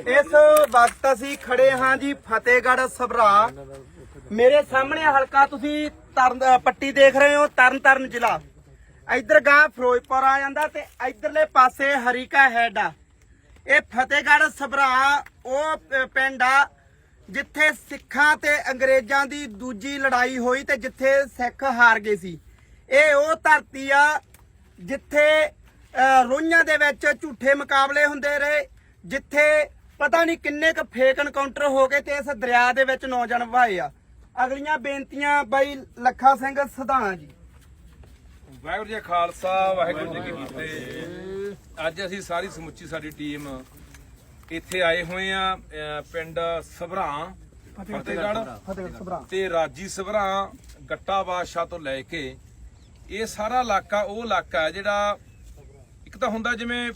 ਇਸ ਵਕਤ ਅਸੀਂ ਖੜੇ ਹਾਂ ਜੀ ਫਤਿਹਗੜ੍ਹ ਸਭਰਾ। ਮੇਰੇ ਸਾਹਮਣੇ ਹਲਕਾ ਤੁਸੀਂ ਤਰਨ ਪੱਟੀ ਦੇਖ ਰਹੇ ਹੋ ਤਰਨ ਤਾਰਨ ਜ਼ਿਲ੍ਹਾ। ਇੱਧਰ ਗਾਂ ਫਿਰੋਜ਼ਪੁਰ ਆ ਜਾਂਦਾ ਤੇ ਇੱਧਰਲੇ ਪਾਸੇ ਹਰੀਕਾ ਹੈਡ ਇਹ ਫਤਿਹਗੜ੍ਹ ਸਭਰਾ, ਉਹ ਪਿੰਡ ਆ ਜਿੱਥੇ ਸਿੱਖਾਂ ਤੇ ਅੰਗਰੇਜ਼ਾਂ ਦੀ ਦੂਜੀ ਲੜਾਈ ਹੋਈ ਤੇ ਜਿੱਥੇ ਸਿੱਖ ਹਾਰ ਗਏ ਸੀ। ਇਹ ਉਹ ਧਰਤੀ ਆ ਜਿੱਥੇ ਰੋਈਆਂ ਦੇ ਵਿੱਚ ਝੂਠੇ ਮੁਕਾਬਲੇ ਹੁੰਦੇ ਰਹੇ, ਜਿੱਥੇ ਪਤਾ ਨਹੀਂ ਕਿੰਨੇ ਕ ਫੇਕ ਐਨਕਾਊਂਟਰ ਹੋ ਗਏ ਤੇ ਇਸ ਦਰਿਆ ਦੇ ਵਿੱਚ ਨੌਜਵਾਨ ਵਹਾਏ ਆ। ਅਗਲੀਆਂ ਬੇਨਤੀਆਂ ਬਾਈ ਲੱਖਾ ਸਿੰਘ ਸਧਾਣਾ ਜੀ। ਵਾਹਿਗੁਰੂ ਜੀ ਕਾ ਖਾਲਸਾ ਵਾਹਿਗੁਰੂ ਜੀ ਕੀ ਫਤਿਹ। ਅੱਜ ਅਸੀਂ ਸਾਰੀ ਸਮੁੱਚੀ ਸਾਡੀ ਟੀਮ ਇੱਥੇ ਆਏ ਹੋਏ ਆ ਪਿੰਡ ਸਭਰਾਂ ਫਤਿਹਗੜ੍ਹ ਤੇ ਰਾਜੀ ਸਭਰਾਂ ਗੱਟਾ ਬਾਦਸ਼ਾਹ ਤੋਂ ਲੈ ਕੇ ਇਹ ਸਾਰਾ ਇਲਾਕਾ ਉਹ ਇਲਾਕਾ ਹੈ ਜਿਹੜਾ ਇੱਕ ਤਾਂ ਹੁੰਦਾ ਜਿਵੇਂ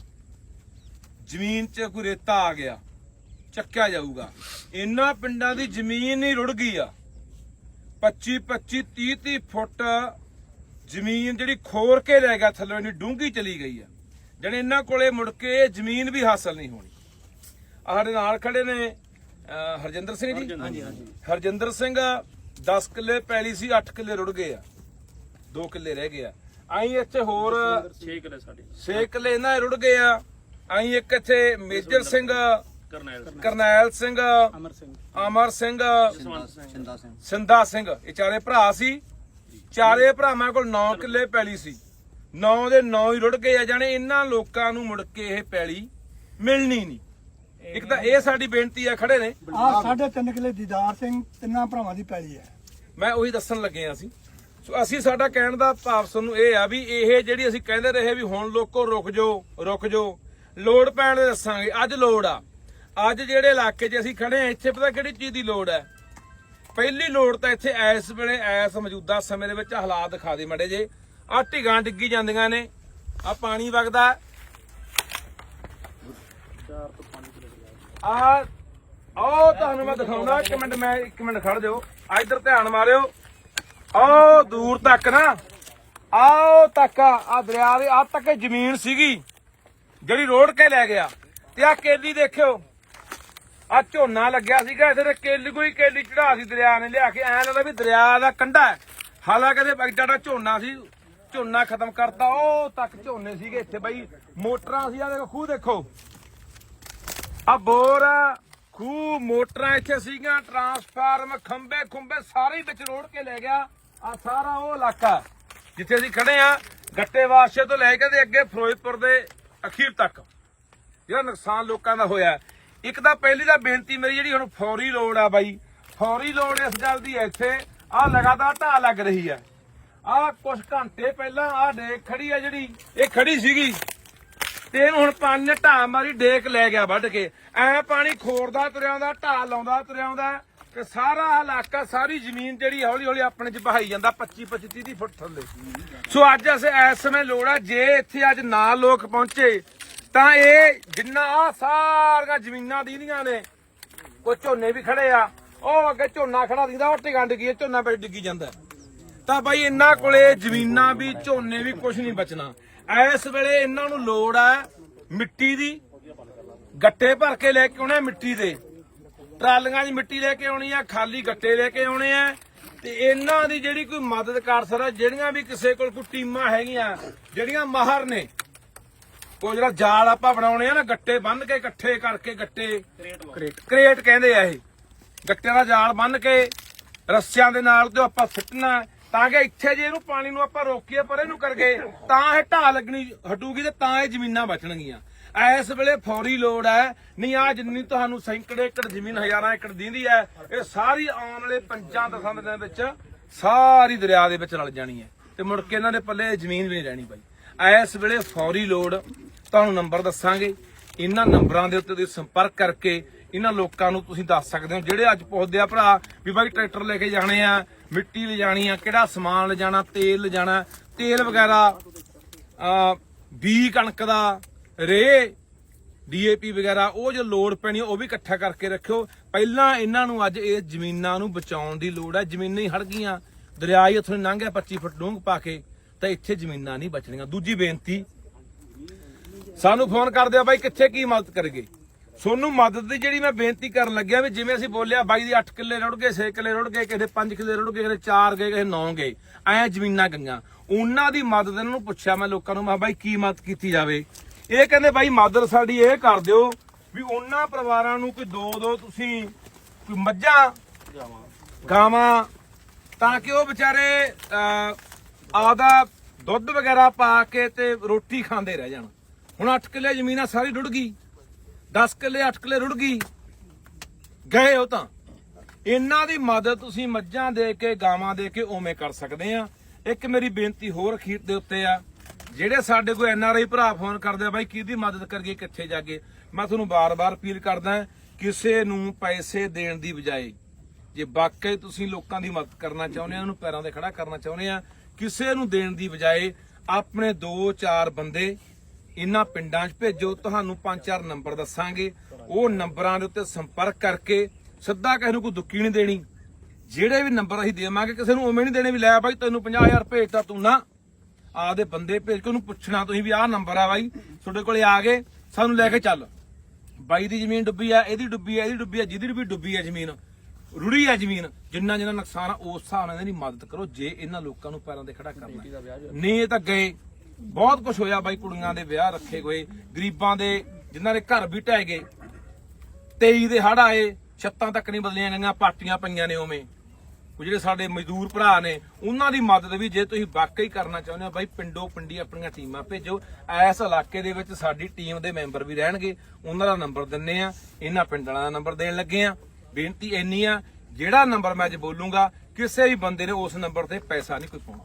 ਜ਼ਮੀਨ 'ਚ ਕੋਈ ਰੇਤਾ ਆ ਗਿਆ। ਚੱਕਿਆ ਜਾਊਗਾ। ਇਹਨਾਂ ਪਿੰਡਾਂ ਦੀ ਜ਼ਮੀਨ ਹੀ ਰੁੜ ਗਈ ਆ। 25 25 30 30 ਫੁੱਟ ਜ਼ਮੀਨ ਜਿਹੜੀ ਖੋਰ ਕੇ ਲੈ ਗਿਆ ਥੱਲੇ ਇੰਨੀ ਡੂੰਘੀ ਚਲੀ ਗਈ ਆ। ਜਿਹੜੇ ਇਹਨਾਂ ਕੋਲੇ ਮੁੜ ਕੇ ਜ਼ਮੀਨ ਵੀ ਹਾਸਲ ਨਹੀਂ ਹੋਣੀ। ਆਹ ਸਾਡੇ ਨਾਲ ਖੜੇ ਨੇ ਹਰਜਿੰਦਰ ਸਿੰਘ ਜੀ। ਹਾਂਜੀ ਹਾਂਜੀ। ਹਰਜਿੰਦਰ ਸਿੰਘ 10 ਕਿੱਲੇ ਪੈਲੀ ਸੀ 8 ਕਿੱਲੇ ਰੁੜ ਗਏ ਆ। 2 ਕਿੱਲੇ ਰਹਿ ਗਏ ਆ। ਆਈ ਇੱਥੇ ਹੋਰ 6 ਕਿਲੇ ਸਾਡੇ। 6 ਕਿੱਲੇ ਇਹਨਾਂ ਰੁੜ ਗਏ ਆ। ਆਈ ਇੱਕ ਇੱਥੇ ਮੇਜਰ ਸਿੰਘ ਕਰਨੈਲ ਕਰਨੈਲ ਸਿੰਘ ਅਮਰ ਸਿੰਘ। ਅਮਰ ਸਿੰਘ ਸ਼ਿੰਦਾ ਸਿੰਘ। ਸਿੰਦਾ ਸਿੰਘ। ਇਹ ਚਾਰੇ ਭਰਾ ਸੀ। ਚਾਰੇ ਭਰਾਵਾਂ ਕੋਲ 9 ਕਿੱਲੇ ਪੈਲੀ ਸੀ। 9 ਦੇ 9 ਹੀ ਰੁੜ ਗਏ ਆ ਜਾਣੇ ਇਹਨਾਂ ਲੋਕਾਂ ਨੂੰ ਮੁੜ ਕੇ ਇਹ ਪੈਲੀ ਮਿਲਣੀ ਨਹੀਂ। ਇੱਕ ਤਾਂ ਇਹ ਸਾਡੀ ਬੇਨਤੀ ਆ ਖੜੇ ਨੇ। ਆ ਸਾਢੇ ਤਿੰਨ ਕਿਲੇ ਦੀਦਾਰ ਸਿੰਘ ਤਿੰਨਾਂ ਭਰਾਵਾਂ ਦੀ ਪੈਲੀ ਹੈ। ਮੈਂ ਉਹੀ ਦੱਸਣ ਲੱਗੇ ਆ ਅਸੀਂ। ਸੋ ਅਸੀਂ ਸਾਡਾ ਕਹਿਣ ਦਾ ਭਾਵ ਤੁਹਾਨੂੰ ਇਹ ਆ ਵੀ ਇਹ ਜਿਹੜੀ ਅਸੀਂ ਕਹਿੰਦੇ ਰਹੇ ਵੀ ਹੁਣ ਲੋਕੋ ਰੁਕ ਜਾਓ ਰੁਕ ਜਾਓ। ਲੋੜ ਪੈਣ ਦੇ ਦੱਸਾਂਗੇ ਅੱਜ ਲੋੜ ਆ। ਅੱਜ ਜਿਹੜੇ ਇਲਾਕੇ 'ਚ ਅਸੀਂ ਖੜੇ ਆ ਇੱਥੇ ਪਤਾ ਕਿਹੜੀ ਚੀਜ਼ ਦੀ ਲੋੜ ਹੈ? ਪਹਿਲੀ ਲੋੜ ਤਾਂ ਇੱਥੇ ਐਸ ਵੇਲੇ ਐਸ ਮੌਜੂਦਾ ਸਮੇਂ ਦੇ ਵਿੱਚ ਹਾਲਾਤ ਦਿਖਾ ਦੇ ਮੜੇ ਜੇ ਆ ਢਿਗਾਂ ਡਿੱਗੀ ਜਾਂਦੀਆਂ ਨੇ। ਆ ਪਾਣੀ ਵਗਦਾ। ਆ ਉਹ ਤੁਹਾਨੂੰ ਮੈਂ ਦਿਖਾਉਣਾ। ਇੱਕ ਮਿੰਟ, ਮੈਂ ਇੱਕ ਮਿੰਟ ਖੜ ਜਾਓ। ਆ ਇੱਧਰ ਧਿਆਨ ਮਾਰਿਓ। ਆਓ ਦੂਰ ਤੱਕ ਨਾ। ਆਓ ਤੱਕ ਆ ਦਰਿਆ ਦੇ ਆ ਤੱਕ ਜ਼ਮੀਨ ਸੀਗੀ। ਜਿਹੜੀ ਰੋਡ ਕੇ ਲੈ ਗਿਆ। ਤੇ ਆ ਕੇਲੀ ਦੇਖਿਓ। ਆ ਝੋਨਾ ਲੱਗਿਆ ਸੀਗਾ ਇੱਥੇ ਤੇ ਕੇਲੀ ਕੋਈ ਕੇਲੀ ਚੜਾ ਸੀ ਦਰਿਆ ਨੇ ਲਿਆ ਕੇ, ਐ ਲੱਗਦਾ ਵੀ ਦਰਿਆ ਦਾ ਕੰਢਾ ਹੈ। ਹਾਲਾਂਕਿ ਤੇ ਐਡਾ ਝੋਨਾ ਸੀ, ਝੋਨਾ ਖਤਮ ਕਰਤਾ, ਉਹ ਤੱਕ ਝੋਨੇ ਸੀਗੇ ਇੱਥੇ ਬਈ, ਮੋਟਰਾਂ ਸੀ ਆ ਦੇਖੋ, ਖੂਹ ਦੇਖੋ। ਆ ਬੋਰ ਖੂਹ, ਮੋਟਰਾਂ ਇੱਥੇ ਸੀਗੀਆਂ, ਟਰਾਂਸਫਾਰਮ ਖੰਬੇ ਖੁੰਬੇ ਸਾਰੇ ਵਿੱਚ ਰੋੜ ਕੇ ਲੈ ਗਿਆ। ਆ ਸਾਰਾ ਉਹ ਇਲਾਕਾ ਜਿੱਥੇ ਅਸੀਂ ਖੜੇ ਆ ਗੱਟੇ ਵਾਸ਼ੇ ਤੋਂ ਲੈ ਕੇ ਤੇ ਅੱਗੇ ਫਿਰੋਜ਼ਪੁਰ ਦੇ ਅਖੀਰ ਤੱਕ। ਜਿਹੜਾ ਨੁਕਸਾਨ ਲੋਕਾਂ ਦਾ ਹੋਇਆ ਇੱਕ ਤਾਂ ਪਹਿਲੀ ਤਾਂ ਬੇਨਤੀ ਮੇਰੀ ਜਿਹੜੀ ਹੁਣ ਫੌਰੀ ਲੋੜ ਆ ਬਾਈ। ਫੌਰੀ ਲੋੜ ਇਸ ਗੱਲ ਦੀ ਇੱਥੇ, ਆ ਲਗਾਤਾਰ ਢਾਹ ਲੱਗ ਰਹੀ ਆ। ਆ ਕੁਝ ਘੰਟੇ ਪਹਿਲਾਂ ਆ ਡੇਕ ਖੜੀ ਆ ਜਿਹੜੀ, ਇਹ ਖੜੀ ਸੀਗੀ। ਤੇ ਇਹਨੂੰ ਹੁਣ ਪਾਣੀ ਨੇ ਢਾਹ ਮਾਰੀ, ਡੇਕ ਲੈ ਗਿਆ ਵੱਢ ਕੇ। ਐ ਪਾਣੀ ਖੋਰਦਾ ਤੁਰਿਆ ਆਉਂਦਾ, ਢਾਹ ਲਾਉਂਦਾ ਤੁਰਿਆ ਆਉਂਦਾ। ਤੇ ਸਾਰਾ ਇਲਾਕਾ, ਸਾਰੀ ਜ਼ਮੀਨ ਜਿਹੜੀ ਹੌਲੀ ਹੌਲੀ ਆਪਣੇ ਚ ਬਹਾਈ ਜਾਂਦਾ 25 25 30 30 ਫੁੱਟ ਥੱਲੇ। ਸੋ ਅੱਜ ਅਸੀਂ ਇਸ ਸਮੇਂ ਲੋੜ ਆ, ਜੇ ਇੱਥੇ ਅੱਜ ਨਾ ਲੋਕ ਪਹੁੰਚੇ ਤਾਂ ਇਹ ਜਿੰਨਾ ਆ ਸਾਰੀਆਂ ਜ਼ਮੀਨਾਂ ਦੀਦੀਆਂ ਨੇ, ਕੋਈ ਝੋਨੇ ਵੀ ਖੜੇ ਆ, ਉਹ ਅੱਗੇ ਝੋਨਾ ਖੜਾ ਦਿੰਦਾ ਉਹ ਟਿਕਾਂ ਡਿੱਗੀ ਝੋਨਾ ਪੈ ਡਿੱਗੀ ਜਾਂਦਾ। ਤਾਂ ਬਾਈ ਇਹਨਾਂ ਕੋਲੇ ਜ਼ਮੀਨਾਂ ਵੀ, ਝੋਨੇ ਵੀ ਕੁਝ ਨਹੀਂ ਬਚਣਾ। ਇਸ ਵੇਲੇ ਇਹਨਾਂ ਨੂੰ ਲੋੜ ਆ ਮਿੱਟੀ ਦੀ, ਗੱਟੇ ਭਰ ਕੇ ਲੈ ਕੇ ਆਉਣੇ ਮਿੱਟੀ ਦੇ। ਟਰਾਲੀਆਂ 'ਚ ਮਿੱਟੀ ਲੈ ਕੇ ਆਉਣੀ ਆ, ਖਾਲੀ ਗੱਟੇ ਲੈ ਕੇ ਆਉਣੇ ਆ। ਤੇ ਇਹਨਾਂ ਦੀ ਜਿਹੜੀ ਕੋਈ ਮਦਦ ਕਰ ਸਕਦਾ, ਜਿਹੜੀਆਂ ਵੀ ਕਿਸੇ ਕੋਲ ਕੋਈ ਟੀਮਾਂ ਹੈਗੀਆਂ, ਜਿਹੜੀਆਂ ਮਾਹਰ ਨੇ ਉਹ ਜਿਹੜਾ ਜਾਲ ਆਪਾਂ ਬਣਾਉਣੇ ਆ ਨਾ ਗੱਟੇ ਬੰਨ ਕੇ ਇਕੱਠੇ ਕਰਕੇ ਗੱਟੇ। ਕ੍ਰੇਟ ਕ੍ਰੇਟ ਕਹਿੰਦੇ ਆ ਇਹ। ਗੱਟਿਆਂ ਦਾ ਜਾਲ ਬੰਨ ਕੇ ਰੱਸਿਆਂ ਦੇ ਨਾਲ ਤੇ ਆਪਾਂ ਸਿੱਟਣਾ ਤਾਂ ਕਿ ਇੱਥੇ ਜੇ ਇਹਨੂੰ ਪਾਣੀ ਨੂੰ ਆਪਾਂ ਰੋਕੀਏ ਪਰ ਇਹਨੂੰ ਕਰਕੇ ਤਾਂ ਇਹ ਢਾਹ ਲੱਗਣੀ ਹਟੂਗੀ ਤੇ ਤਾਂ ਇਹ ਜ਼ਮੀਨਾਂ ਬਚਣਗੀਆਂ। ਇਸ ਵੇਲੇ ਫੌਰੀ ਲੋੜ ਹੈ। ਨਹੀਂ ਆ ਜਿੰਨੀ ਤੁਹਾਨੂੰ ਸੈਂਕੜੇ ਏਕੜ ਜ਼ਮੀਨ, ਹਜ਼ਾਰਾਂ ਏਕੜ ਦਿੰਦੀ ਹੈ, ਇਹ ਸਾਰੀ ਆਉਣ ਵਾਲੇ ਪੰਜਾਂ ਦਸਾਂ ਦਿਨਾਂ ਵਿੱਚ ਸਾਰੀ ਦਰਿਆ ਦੇ ਵਿੱਚ ਰਲ ਜਾਣੀ ਹੈ। ਤੇ ਮੁੜ ਕੇ ਇਹਨਾਂ ਦੇ ਪੱਲੇ ਜ਼ਮੀਨ ਵੀ ਨਹੀਂ ਰਹਿਣੀ ਬਾਈ। ਇਸ ਵੇਲੇ ਫੌਰੀ ਲੋੜ, ਤੁਹਾਨੂੰ ਨੰਬਰ ਦੱਸਾਂਗੇ। ਇਹਨਾਂ ਨੰਬਰਾਂ ਦੇ ਉੱਤੇ ਤੁਸੀਂ ਸੰਪਰਕ ਕਰਕੇ ਇਹਨਾਂ ਲੋਕਾਂ ਨੂੰ ਤੁਸੀਂ ਦੱਸ ਸਕਦੇ ਹੋ। ਜਿਹੜੇ ਅੱਜ ਪੁੱਛਦੇ ਆ, ਭਰਾ, ਵੀ ਬਾਈ ਟਰੈਕਟਰ ਲੈ ਕੇ ਜਾਣੇ ਆ, ਮਿੱਟੀ ਲਿਜਾਣੀ ਆ, ਕਿਹੜਾ ਸਮਾਨ ਲਿਜਾਣਾ, ਤੇਲ ਲਿਜਾਣਾ, ਤੇਲ ਵਗੈਰਾ, ਆ, ਬੀ ਕਣਕ ਦਾ, ਰੇ ਡੀਏਪੀ ਵਗੈਰਾ, ਉਹ ਜੋ ਲੋੜ ਪੈਣੀ ਉਹ ਵੀ ਇਕੱਠਾ ਕਰਕੇ ਰੱਖਿਓ। ਪਹਿਲਾਂ ਇਹਨਾਂ ਨੂੰ ਅੱਜ ਇਹ ਜ਼ਮੀਨਾਂ ਨੂੰ ਬਚਾਉਣ ਦੀ ਲੋੜ ਹੈ ਜ਼ਮੀਨਾਂ ਹੀ ਹੜ ਗਈਆਂ। ਦਰਿਆ ਹੀ ਉੱਥੋਂ ਲੰਘਿਆ 25 ਫੁੱਟ ਡੂੰਘ ਪਾ ਕੇ। ਤਾਂ ਇੱਥੇ ਜ਼ਮੀਨਾਂ ਨਹੀਂ ਬਚਣੀਆਂ। ਦੂਜੀ ਬੇਨਤੀ, ਸਾਨੂੰ ਫੋਨ ਕਰਦੇ ਆ, ਬਾਈ ਕਿੱਥੇ ਕੀ ਮਦਦ ਕਰਗੇ ਸੋਨੂੰ ਮਦਦ ਦੀ ਜਿਹੜੀ ਮੈਂ ਬੇਨਤੀ ਕਰਨ ਲੱਗਿਆ ਵੀ ਜਿਵੇਂ ਅਸੀਂ ਬੋਲਿਆ, ਬਾਈ ਦੀ 8 ਕਿੱਲੇ ਰੁੜ ਗਏ 6 ਕਿੱਲੇ ਰੁੜ ਗਏ, ਕਿਸੇ 5 ਕਿੱਲੇ ਰੁੜ ਗਏ, ਕਿਸੇ 4 ਗਏ, ਕਿਸੇ 9 ਗਏ, ਐ ਜ਼ਮੀਨਾਂ ਗਈਆਂ। ਉਹਨਾਂ ਦੀ ਮਦਦ ਇਹਨਾਂ ਨੂੰ ਪੁੱਛਿਆ ਮੈਂ ਲੋਕਾਂ ਨੂੰ, ਮੈਂ ਕਿਹਾ ਬਾਈ ਕੀ ਮਦਦ ਕੀਤੀ ਜਾਵੇ? ਇਹ ਕਹਿੰਦੇ ਬਾਈ ਮਦਦ ਸਾਡੀ ਇਹ ਕਰ ਦਿਓ ਵੀ ਉਹਨਾਂ ਪਰਿਵਾਰਾਂ ਨੂੰ ਕੋਈ ਦੋ ਦੋ ਤੁਸੀਂ ਕੋਈ ਮੱਝਾਂ, ਗਾਵਾਂ, ਤਾਂ ਕਿ ਉਹ ਵਿਚਾਰੇ ਆਦਾ ਦੁੱਧ ਵਗੈਰਾ ਪਾ ਕੇ ਤੇ ਰੋਟੀ ਖਾਂਦੇ ਰਹਿ ਜਾਣ। ਹੁਣ 8 ਕਿੱਲੇ ਜ਼ਮੀਨਾਂ ਸਾਰੀ ਰੁੜ ਗਈ। 10 ਕਿੱਲੇ 8 ਕਿੱਲੇ ਰੁੜ ਗਈ। ਗਏ ਉਹ ਤਾਂ। ਇਹਨਾਂ ਦੀ ਮਦਦ ਤੁਸੀਂ ਮੱਝਾਂ ਦੇ ਕੇ, ਗਾਵਾਂ ਦੇ ਕੇ ਉਵੇਂ ਕਰ ਸਕਦੇ ਆ। ਇੱਕ ਮੇਰੀ ਬੇਨਤੀ ਹੋਰ ਅਖੀਰ ਦੇ ਉੱਤੇ ਆ। ਜਿਹੜੇ ਸਾਡੇ ਕੋਈ ਐਨਆਰਆਈ ਭਰਾ ਫੋਨ ਕਰਦੇ ਆ, ਬਾਈ ਕਿਹਦੀ ਮਦਦ ਕਰੀਏ, ਕਿੱਥੇ ਜਾਗੇ? ਮੈਂ ਤੁਹਾਨੂੰ ਬਾਰ-ਬਾਰ ਅਪੀਲ ਕਰਦਾ ਕਿਸੇ ਨੂੰ ਪੈਸੇ ਦੇਣ ਦੀ ਬਜਾਏ। ਜੇ ਵਾਕਈ ਤੁਸੀਂ ਲੋਕਾਂ ਦੀ ਮਦਦ ਕਰਨਾ ਚਾਹੁੰਦੇ ਆ, ਉਹਨੂੰ ਪੈਰਾਂ ਤੇ ਖੜਾ ਕਰਨਾ ਚਾਹੁੰਦੇ ਆ ਕਿਸੇ ਨੂੰ ਦੇਣ ਦੀ ਬਜਾਏ ਆਪਣੇ 2-4 ਬੰਦੇ ਇਹਨਾਂ ਪਿੰਡਾਂ 'ਚ ਭੇਜੋ, ਤੁਹਾਨੂੰ 5-4 ਨੰਬਰ ਦੱਸਾਂਗੇ। ਉਹ ਨੰਬਰਾਂ ਦੇ ਉੱਤੇ ਸੰਪਰਕ ਕਰਕੇ ਸਿੱਧਾ ਕਿਸੇ ਨੂੰ ਕੋਈ ਦੁੱਕੀ ਨਹੀਂ ਦੇਣੀ। ਜਿਹੜੇ ਵੀ ਨੰਬਰ ਅਸੀਂ ਦੇਵਾਂਗੇ, ਕਿਸੇ ਨੂੰ ਉਵੇਂ ਨਹੀਂ ਦੇਣੇ ਵੀ ਲੈ ਬਾਈ, ਤੈਨੂੰ 50000 ਭੇਜਤਾ ਤੂੰ ਨਾ। ਆਪਦੇ ਬੰਦੇ ਭੇਜ ਕੇ ਉਹਨੂੰ ਪੁੱਛਣਾ, ਤੁਸੀਂ ਵੀ ਆਹ ਨੰਬਰ ਆ ਬਾਈ, ਤੁਹਾਡੇ ਕੋਲੇ ਆ ਗਏ, ਸਾਨੂੰ ਲੈ ਕੇ ਚੱਲ। ਬਾਈ ਦੀ ਜ਼ਮੀਨ ਡੁੱਬੀ ਆ, ਇਹਦੀ ਡੁੱਬੀ ਆ, ਇਹਦੀ ਡੁੱਬੀ ਆ, ਜਿਹਦੀ ਵੀ ਡੁੱਬੀ ਆ ਜ਼ਮੀਨ ਰੁੜੀ ਆ ਜ਼ਮੀਨ ਜਿੰਨਾ ਜਿੰਨਾ ਨੁਕਸਾਨ ਆ ਉਸ ਹਿਸਾਬ ਨਾਲ ਇਹਦੀ ਮਦਦ ਕਰੋ ਜੇ ਇਹਨਾਂ ਲੋਕਾਂ ਨੂੰ ਪੈਰਾਂ ਤੇ ਖੜਾ ਕਰਨਾ ਨਹੀਂ ਇਹ ਤਾਂ ਗਏ। ਬਹੁਤ ਕੁਝ ਹੋਇਆ ਬਾਈ ਕੁੜੀਆਂ ਦੇ ਵਿਆਹ ਰੱਖੇ ਗਏ ਗਰੀਬਾਂ ਦੇ ਜਿਨ੍ਹਾਂ ਦੇ ਘਰ ਵੀ ਢਹਿ ਗਏ। 23 ਦੇ ਹੜ ਆਏ ਛੱਤਾਂ ਤੱਕ ਨਹੀਂ ਬਦਲੀਆਂ ਗਈਆਂ ਪਾਟੀਆਂ ਪਈਆਂ ਨੇ ਉਵੇਂ। ਉਹ ਜਿਹੜੇ ਸਾਡੇ ਮਜ਼ਦੂਰ ਭਰਾ ਨੇ ਉਹਨਾਂ ਦੀ ਮਦਦ ਵੀ ਜੇ ਤੁਸੀਂ ਵਾਕਈ ਕਰਨਾ ਚਾਹੁੰਦੇ ਹੋ ਬਾਈ ਪਿੰਡੋ ਪਿੰਡੀ ਆਪਣੀਆਂ ਟੀਮਾਂ ਭੇਜੋ। ਇਸ ਇਲਾਕੇ ਦੇ ਵਿੱਚ ਸਾਡੀ ਟੀਮ ਦੇ ਮੈਂਬਰ ਵੀ ਰਹਿਣਗੇ। ਉਹਨਾਂ ਦਾ ਨੰਬਰ ਦਿੰਨੇ ਆ ਇਹਨਾਂ ਪਿੰਡਾਂ ਦਾ ਨੰਬਰ ਦੇਣ ਲੱਗੇ ਆ। ਬੇਨਤੀ ਇੰਨੀ ਆ, ਜਿਹੜਾ ਨੰਬਰ ਮੈਂ ਅੱਜ ਬੋਲੂੰਗਾ, ਕਿਸੇ ਵੀ ਬੰਦੇ ਨੇ ਉਸ ਨੰਬਰ ਤੇ ਪੈਸਾ ਨਹੀਂ ਕੋਈ ਪਾਉਣਾ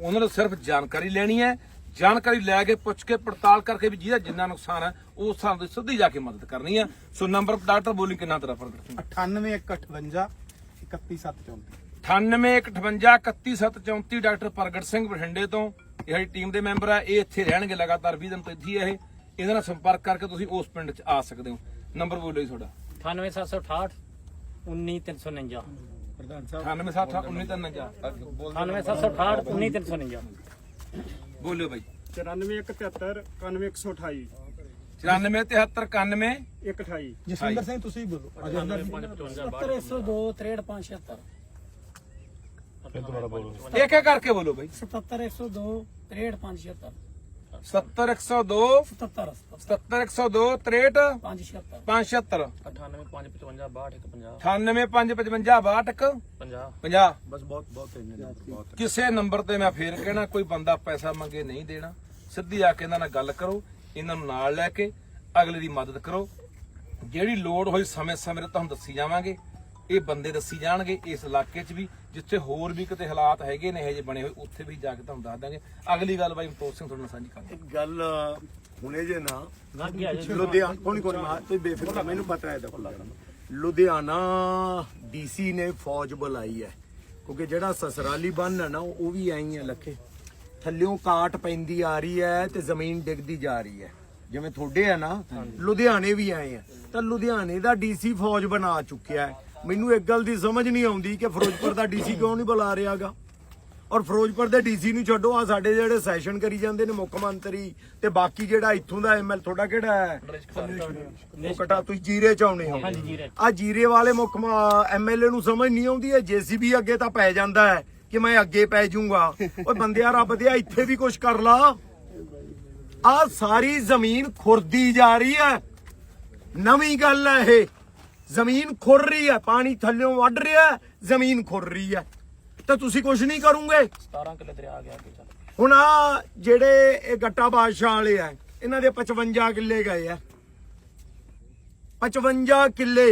ਉਹਨਾਂ ਨੂੰ ਸਿਰਫ ਜਾਣਕਾਰੀ ਲੈਣੀ ਹੈ, ਜਾਣਕਾਰੀ ਲੈ ਕੇ ਪੁੱਛ ਕੇ ਪੜਤਾਲ ਕਰਕੇ ਵੀ ਜਿਹਦਾ ਜਿੰਨਾ ਨੁਕਸਾਨ ਹੈ, ਉਸ ਹਿਸਾਬ ਦੀ ਸਿੱਧੀ ਜਾ ਕੇ ਮਦਦ ਕਰਨੀ ਹੈ। ਸੋ ਨੰਬਰ ਡਾਕਟਰ ਬੋਲੀ ਕਿੰਨਾ ਤੇਰਾ ਪ੍ਰਗਟ 9858 31734 9815311734 ਡਾਕਟਰ ਪ੍ਰਗਟ ਸਿੰਘ ਬਠਿੰਡੇ ਤੋਂ। ਇਹ ਸਾਡੀ ਟੀਮ ਦੇ ਮੈਂਬਰ ਆ, ਇਹ ਇੱਥੇ ਰਹਿਣਗੇ ਲਗਾਤਾਰ 20 ਦਿਨ ਤੋਂ ਇੱਥੇ ਇਹ। ਇਹਦੇ ਨਾਲ ਸੰਪਰਕ ਕਰਕੇ ਤੁਸੀਂ ਉਸ ਪਿੰਡ 'ਚ ਆ ਸਕਦੇ ਹੋ। ਨੰਬਰ ਬੋਲੋ ਜੀ ਤੁਹਾਡਾ। 98768 19349 98601939 98768 19349 ਬੋਲਿਓ ਬਾਈ। 9473 9128 947391 128 ਜਸਵਿੰਦਰ ਸਿੰਘ ਤੁਸੀਂ ਬੋਲੋ। ਅਜਿੰਦਰ 70102 6375 ਇੱਕ ਇੱਕ ਕਰਕੇ ਬੋਲੋ ਬਾਈ। 70102 6375 70102 77 70102 63 576 576 9855 98555 50 50 ਬਸ ਬਹੁਤ ਬਹੁਤ ਕਿਸੇ ਨੰਬਰ ਤੇ ਮੈਂ ਫੇਰ ਕਹਿਣਾ ਕੋਈ ਬੰਦਾ ਪੈਸਾ ਮੰਗੇ ਨਹੀਂ ਦੇਣਾ। ਸਿੱਧੀ ਆ ਕੇ ਇਹਨਾਂ ਨਾਲ ਗੱਲ ਕਰੋ ਇਹਨਾਂ ਨੂੰ ਨਾਲ ਲੈ ਕੇ ਅਗਲੇ ਦੀ ਮਦਦ ਕਰੋ। ਜਿਹੜੀ ਲੋੜ ਹੋਈ ਸਮੇਂ ਸਮੇਂ ਤੇ ਤੁਹਾਨੂੰ ਦੱਸੀ ਜਾਵਾਂਗੇ। ਇਹ ਬੰਦੇ ਦੱਸੀ ਜਾਣਗੇ ਇਸ ਇਲਾਕੇ 'ਚ ਵੀ ਜਿੱਥੇ ਹੋਰ ਵੀ ਕਿਤੇ ਹਾਲਾਤ ਹੈਗੇ ਨੇ ਇਹ ਜਿਹੇ ਬਣੇ ਹੋਏ ਉੱਥੇ ਵੀ ਜਾ ਕੇ ਤੁਹਾਨੂੰ ਦੱਸ ਦਾਂਗੇ। ਅਗਲੀ ਗੱਲ ਬਾਈ ਮਤੋਤ ਸਿੰਘ ਤੁਹਾਡੇ ਨਾਲ ਸਾਂਝੀ ਕਰਾਂਗੇ। ਇੱਕ ਗੱਲ ਹੁਣੇ ਜੇ ਨਾ ਜੀ। ਲੁਧਿਆਣਾ ਕੋਈ ਕੋਈ ਮਾਰ ਤੁਸੀਂ ਬੇਫਿਕਰ ਮੈਨੂੰ ਪਤਾ ਹੈ ਦੇਖੋ ਲੁਧਿਆਣਾ ਡੀਸੀ ਨੇ ਫੌਜ ਬੁਲਾਈ ਹੈ ਕਿਉਂਕਿ ਜਿਹੜਾ ਸਸਰਾਲੀ ਬੰਨ ਹੈ ਨਾ ਉਹ ਵੀ ਆਈ ਹੈ ਲੱਖੇ। ਥੱਲਿਓਂ ਕਾਟ ਪੈਂਦੀ ਆ ਰਹੀ ਹੈ ਤੇ ਜ਼ਮੀਨ ਡਿੱਗਦੀ ਜਾ ਰਹੀ ਹੈ। ਜਿਵੇਂ ਤੁਹਾਡੇ ਆ ਨਾ ਲੁਧਿਆਣੇ ਵੀ ਆਏ ਆ। ਤਾਂ ਲੁਧਿਆਣੇ ਦਾ ਡੀਸੀ ਫੌਜ ਬਣਾ ਚੁੱਕਿਆ ਹੈ। ਮੈਨੂੰ ਇੱਕ ਗੱਲ ਦੀ ਸਮਝ ਨਹੀਂ ਆਉਂਦੀ ਕਿ ਫਿਰੋਜ਼ਪੁਰ ਦਾ ਡੀਸੀ ਕਿਉਂ ਨਹੀਂ ਬੁਲਾ ਰਿਹਾਗਾ। ਔਰ ਫਿਰੋਜ਼ਪੁਰ ਦੇ ਡੀਸੀ ਨੂੰ ਛੱਡੋ ਆ ਸਾਡੇ ਜਿਹੜੇ ਸੈਸ਼ਨ ਕਰੀ ਜਾਂਦੇ ਨੇ ਮੁੱਖ ਮੰਤਰੀ ਤੇ ਬਾਕੀ ਜਿਹੜਾ ਇੱਥੋਂ ਦਾ ਐਮਐਲ ਤੁਹਾਡਾ ਕਿਹੜਾ ਹੈ? ਉਹ ਕਟਾ ਤੁਸੀਂ ਜੀਰੇ ਚ ਆਉਣੇ ਹੋ। ਆ ਜੀਰੇ। ਵਾਲੇ ਮੁੱਖ ਐਮਐਲਏ ਨੂੰ ਸਮਝ ਨਹੀਂ ਆਉਂਦੀ ਹੈ ਜੀਸੀਬੀ ਅੱਗੇ ਤਾਂ ਪੈ ਜਾਂਦਾ ਹੈ ਕਿ ਮੈਂ ਅੱਗੇ ਪੈ ਜਾਊਂਗਾ। ਓਏ ਬੰਦਿਆ ਰੱਬ ਦੇ ਇੱਥੇ ਵੀ ਕੁਝ ਕਰ ਲਾ। ਆ ਸਾਰੀ ਜ਼ਮੀਨ ਖੁਰਦੀ ਜਾ ਰਹੀ ਹੈ। ਨਵੀਂ ਗੱਲ ਹੈ ਇਹ। ਜ਼ਮੀਨ ਖੁਰ ਰਹੀ ਹੈ ਪਾਣੀ ਥੱਲਿਓਂ ਵੱਢ ਰਿਹਾ ਹੈ ਜ਼ਮੀਨ ਖੁਰ ਰਹੀ ਹੈ। ਤਾਂ ਤੁਸੀਂ ਕੁਝ ਨਹੀਂ ਕਰੋਗੇ? 17 ਕਿਲੇ ਦਰਿਆ ਆ ਗਿਆ ਅੱਗੇ ਚੱਲ ਹੁਣ ਆ ਜਿਹੜੇ ਇਹ ਗੱਟਾ ਬਾਦਸ਼ਾਹ ਵਾਲੇ ਆ ਇਹਨਾਂ ਦੇ 55 ਕਿੱਲੇ ਗਏ ਆ। 55 ਕਿੱਲੇ